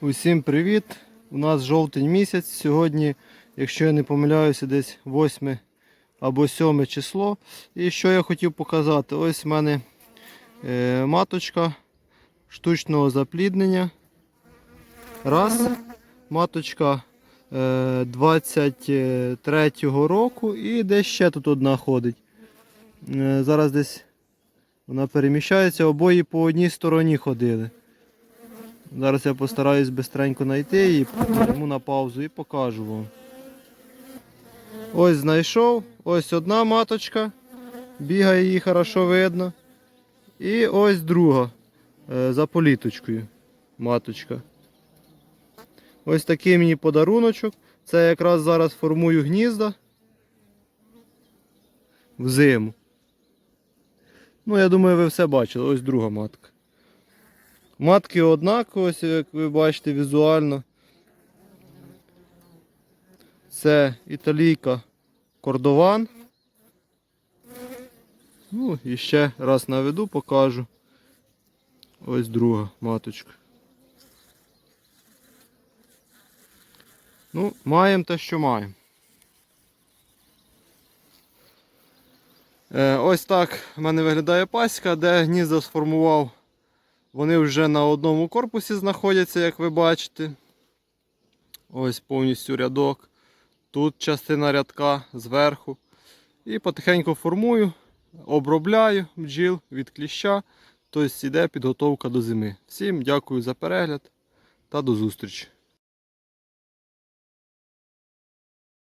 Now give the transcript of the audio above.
Усім привіт! У нас жовтень місяць. Сьогодні, якщо я не помиляюся, десь 8 або 7 число. І що я хотів показати? Ось в мене е, маточка штучного запліднення. Раз. Маточка е, 23-го року і десь ще тут одна ходить. Е, зараз десь вона переміщається, обоє по одній стороні ходили. Зараз я постараюсь бистренько знайти її, йому на паузу і покажу вам. Ось знайшов, ось одна маточка, бігає її хорошо видно. І ось друга е, за політочкою маточка. Ось такий мені подаруночок. Це якраз зараз формую гнізда в зиму. Ну, я думаю, ви все бачили. Ось друга матка. Матки однакові, як ви бачите візуально. Це італійка кордован. Ну і ще раз наведу, покажу. Ось друга маточка. Ну, маємо те, що маємо. Е, ось так в мене виглядає паська, де гнізда сформував. Вони вже на одному корпусі знаходяться, як ви бачите. Ось повністю рядок. Тут частина рядка зверху. І потихеньку формую, обробляю бджіл від кліща. Тобто йде підготовка до зими. Всім дякую за перегляд та до зустрічі.